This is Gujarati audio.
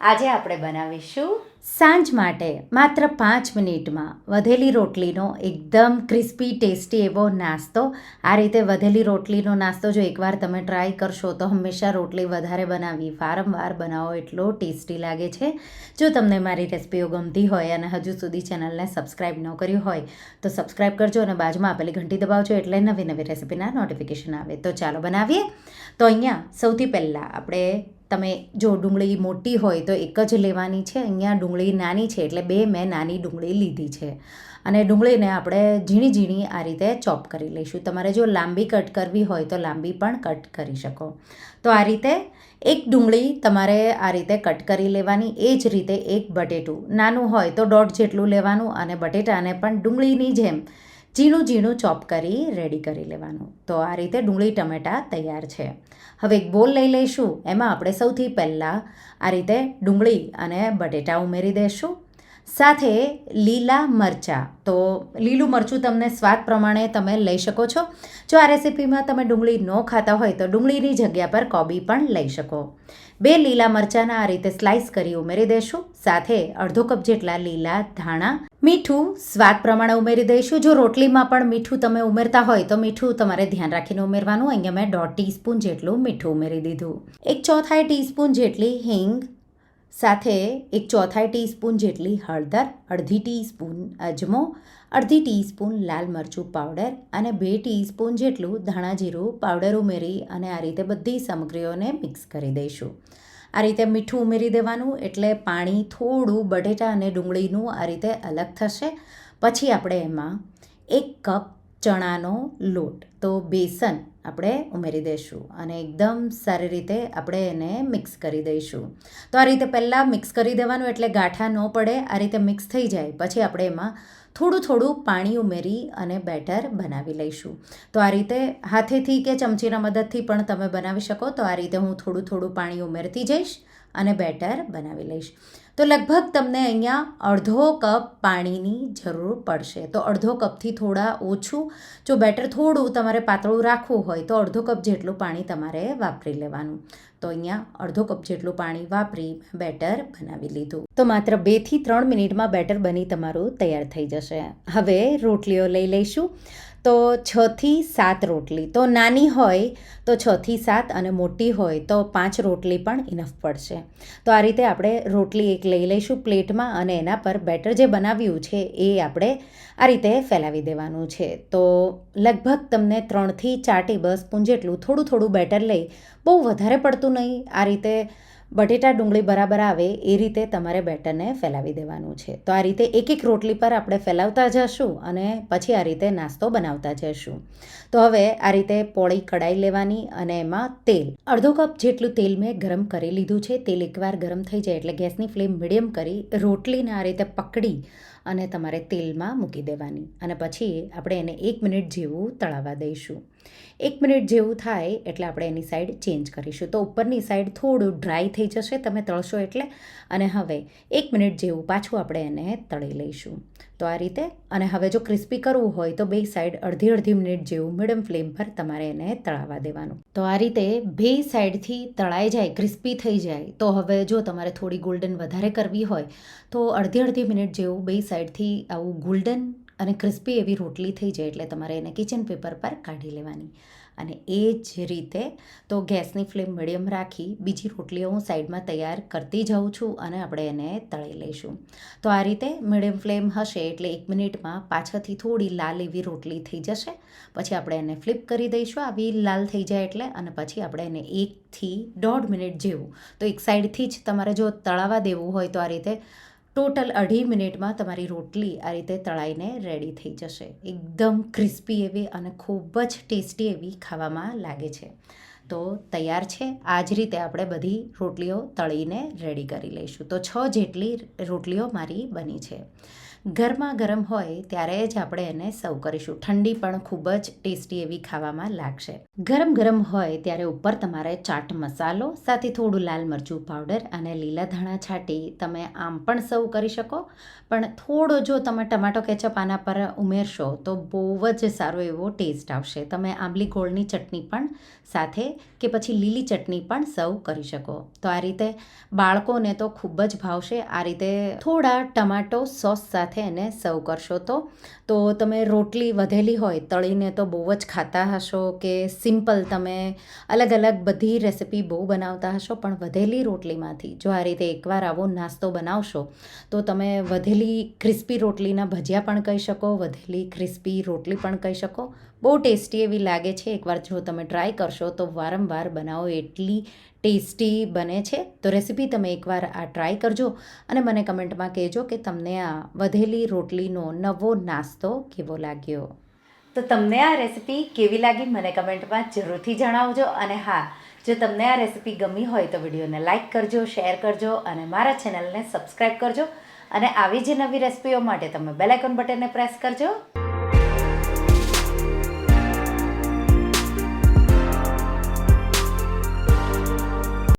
આજે આપણે બનાવીશું સાંજ માટે માત્ર પાંચ મિનિટમાં વધેલી રોટલીનો એકદમ ક્રિસ્પી, ટેસ્ટી એવો નાસ્તો. આ રીતે વધેલી રોટલીનો નાસ્તો જો એકવાર તમે ટ્રાય કરશો તો હંમેશા રોટલી વધારે બનાવી વારંવાર બનાવો, એટલો ટેસ્ટી લાગે છે. જો તમને મારી રેસિપીઓ ગમતી હોય અને હજુ સુધી ચેનલને સબસ્ક્રાઈબ ન કર્યું હોય, તો સબસ્ક્રાઈબ કરજો અને બાજુમાં આપેલી ઘંટી દબાવજો એટલે નવી નવી રેસિપીના નોટિફિકેશન આવે. તો ચાલો બનાવીએ. તો અહીંયા સૌથી પહેલાં આપણે તમે જો ડુંગળી મોટી હોય તો એક જ લેવાની છે. અહીંયા ડુંગળી નાની છે એટલે બે મેં નાની ડુંગળી લીધી છે. અને ડુંગળીને આપણે ઝીણી ઝીણી આ રીતે ચોપ કરી લઈશું. તમારે જો લાંબી કટ કરવી હોય તો લાંબી પણ કટ કરી શકો. તો આ રીતે એક ડુંગળી તમારે આ રીતે કટ કરી લેવાની. એ જ રીતે એક બટેટું. નાનું હોય તો દોઢ જેટલું લેવાનું અને બટેટાને પણ ડુંગળીની જેમ ઝીણું ઝીણું ચોપ કરી રેડી કરી લેવાનું. તો આ રીતે ડુંગળી, ટમેટાં તૈયાર છે. હવે એક બોલ લઈ લઈશું. એમાં આપણે સૌથી પહેલાં આ રીતે ડુંગળી અને બટેટા ઉમેરી દઈશું સાથે લીલા મરચાં. તો લીલું મરચું તમને સ્વાદ પ્રમાણે તમે લઈ શકો છો. જો આ રેસિપીમાં તમે ડુંગળી ન ખાતા હોય તો ડુંગળીની જગ્યા પર કોબી પણ લઈ શકો. બે લીલા મરચાંના આ રીતે સ્લાઇસ કરી ઉમેરી દઈશું સાથે અડધો કપ જેટલા લીલા ધાણા. મીઠું સ્વાદ પ્રમાણે ઉમેરી દઈશું. જો રોટલીમાં પણ મીઠું તમે ઉમેરતા હોય તો મીઠું તમારે ધ્યાન રાખીને ઉમેરવાનું. અહીંયા મેં દોઢ ટીસ્પૂન જેટલું મીઠું ઉમેરી દીધું. એક ચોથાઈ ટીસ્પૂન જેટલી હિંગ સાથે એક ચોથાઈ ટીસ્પૂન જેટલી હળદર, અડધી ટીસ્પૂન અજમો, અડધી ટીસ્પૂન લાલ મરચું પાવડર અને બે ટીસ્પૂન જેટલું ધાણા જીરું પાવડર ઉમેરી અને આ રીતે બધી સામગ્રીઓને મિક્સ કરી દઈશું. આ રીતે મીઠું ઉમેરી દેવાનું એટલે પાણી થોડું બટેટા અને ડુંગળીનું આ રીતે અલગ થશે. પછી આપણે એમાં એક કપ ચણાનો લોટ. તો બેસન આપણે ઉમેરી દઈશું અને એકદમ સારી રીતે આપણે એને મિક્સ કરી દઈશું. તો આ રીતે પહેલાં મિક્સ કરી દેવાનું એટલે ગાંઠા ન પડે, આ રીતે મિક્સ થઈ જાય. પછી આપણે એમાં થોડું થોડું પાણી ઉમેરી અને બેટર બનાવી લઈશું. તો આ રીતે હાથેથી કે ચમચીના મદદથી પણ તમે બનાવી શકો. તો આ રીતે હું થોડું થોડું પાણી ઉમેરતી જઈશ અને બેટર બનાવી લઈશ. તો લગભગ તમને અહીંયા અડધો કપ પાણીની જરૂર પડશે. તો અડધો કપથી થોડા ઓછું, જો બેટર થોડું તમારે પાતળું રાખવું હોય તો અડધો કપ જેટલું પાણી તમારે વાપરી લેવાનું. તો અહીંયા અડધો કપ જેટલું પાણી વાપરી બેટર બનાવી લીધું. તો માત્ર બેથી ત્રણ મિનિટમાં બેટર બની તમારું તૈયાર થઈ જશે. હવે રોટલીઓ લઈ લઈશું. તો છથી સાત રોટલી. તો નાની હોય તો છથી સાત અને મોટી હોય તો પાંચ રોટલી પણ ઇનફ પડશે. તો આ રીતે આપણે રોટલી એક લઈ લઈશું પ્લેટમાં અને એના પર બેટર જે બનાવ્યું છે એ આપણે આ રીતે ફેલાવી દેવાનું છે. તો લગભગ તમને ત્રણથી ચાર ટેબલ સ્પૂન જેટલું થોડું થોડું બેટર લઈ, બહુ વધારે પડતું નહીં, આ રીતે બટેટા ડુંગળી બરાબર આવે એ રીતે તમારે બેટરને ફેલાવી દેવાનું છે. તો આ રીતે એક એક રોટલી પર આપણે ફેલાવતા જશું અને પછી આ રીતે નાસ્તો બનાવતા જશું. તો હવે આ રીતે પોળી કડાઈ લેવાની અને એમાં તેલ. અડધો કપ જેટલું તેલ મેં ગરમ કરી લીધું છે. તેલ એકવાર ગરમ થઈ જાય એટલે ગેસની ફ્લેમ મીડિયમ કરી રોટલીને આ રીતે પકડી અને તમારે તેલમાં મૂકી દેવાની. અને પછી આપણે એને એક મિનિટ જેવું તળાવવા દઈશું. એક મિનિટ જેવું થાય એટલે આપણે એની સાઈડ ચેન્જ કરીશું. તો ઉપરની સાઈડ થોડું ડ્રાય થઈ જશે, તમે તળશો એટલે. અને હવે એક મિનિટ જેવું પાછું આપણે એને તળી લઈશું. તો આ રીતે. અને હવે જો ક્રિસ્પી કરવું હોય તો બે સાઈડ અડધી અડધી મિનિટ જેવું મીડિયમ ફ્લેમ પર તમારે એને તળાવવા દેવાનું. તો આ રીતે બે સાઈડથી તળાઈ જાય, ક્રિસ્પી થઈ જાય. તો હવે જો તમારે થોડી ગોલ્ડન વધારે કરવી હોય તો અડધી અડધી મિનિટ જેવું બે સાઈડથી આવું ગોલ્ડન અને ક્રિસ્પી એવી રોટલી થઈ જાય એટલે તમારે એને કિચન પેપર પર કાઢી લેવાની. અને એ જ રીતે તો ગેસની ફ્લેમ મીડિયમ રાખી બીજી રોટલીઓ હું સાઈડમાં તૈયાર કરતી જાઉં છું અને આપણે એને તળી લઈશું. તો આ રીતે મીડિયમ ફ્લેમ હશે એટલે એક મિનિટમાં પાછળથી થોડી લાલ એવી રોટલી થઈ જશે. પછી આપણે એને ફ્લિપ કરી દઈશું, આવી લાલ થઈ જાય એટલે, અને પછી આપણે એને એકથી દોઢ મિનિટ જેવું. તો એક સાઈડથી જ તમારે જો તળાવવા દેવું હોય તો આ રીતે ટોટલ અઢી મિનિટમાં તમારી રોટલી આ રીતે તળાઈને રેડી થઈ જશે. એકદમ ક્રિસ્પી એવી અને ખૂબ જ ટેસ્ટી એવી ખાવામાં લાગે છે. તો તૈયાર છે. આ જ રીતે આપણે બધી રોટલીઓ તળીને રેડી કરી લઈશું. તો છ જેટલી રોટલીઓ મારી બની છે. ગરમા ગરમ હોય ત્યારે જ આપણે એને સર્વ કરીશું. ઠંડી પણ ખૂબ જ ટેસ્ટી એવી ખાવામાં લાગશે. ગરમ ગરમ હોય ત્યારે ઉપર તમારે ચાટ મસાલો, સાથે થોડું લાલ મરચું પાવડર અને લીલા ધાણા છાંટી તમે આમ પણ સર્વ કરી શકો. પણ થોડો જો તમે ટમાટો કેચઅપ આના પર ઉમેરશો તો બહુ જ સારો એવો ટેસ્ટ આવશે. તમે આંબલી ગોળની ચટણી પણ સાથે કે પછી લીલી ચટણી પણ સર્વ કરી શકો. તો આ રીતે બાળકોને તો ખૂબ જ ભાવશે. આ રીતે થોડા ટમાટો સોસ સાથે એને સર્વ કરશો તો. તો તમે રોટલી વધેલી હોય તળીને તો બહુ જ ખાતા હશો કે સિમ્પલ તમે અલગ અલગ બધી રેસિપી બહુ બનાવતા હશો, પણ વધેલી રોટલીમાંથી જો આ રીતે એકવાર આવો નાસ્તો બનાવશો, તો તમે વધેલી ક્રિસ્પી રોટલીના ભજીયા પણ કહી શકો, વધેલી ક્રિસ્પી રોટલી પણ કહી શકો. બહુ ટેસ્ટી એવી લાગે છે. એકવાર જો તમે ટ્રાય કરશો તો વારંવાર બનાવો એટલી ટેસ્ટી બને છે. તો રેસીપી તમે એકવાર આ ટ્રાય કરજો અને મને કમેન્ટમાં કહેજો કે તમને આ વધેલી રોટલીનો નવો નાસ્તો કેવો લાગ્યો. તો તમને આ રેસીપી કેવી લાગી મને કમેન્ટમાં જરૂરથી જણાવજો અને હા, જો તમને આ રેસીપી ગમી હોય તો વિડીયોને લાઇક કરજો, શેર કરજો અને મારા ચેનલને સબસ્ક્રાઈબ કરજો અને આવી જ નવી રેસીપીઓ માટે તમે બેલ આઇકોન બટનને પ્રેસ કરજો.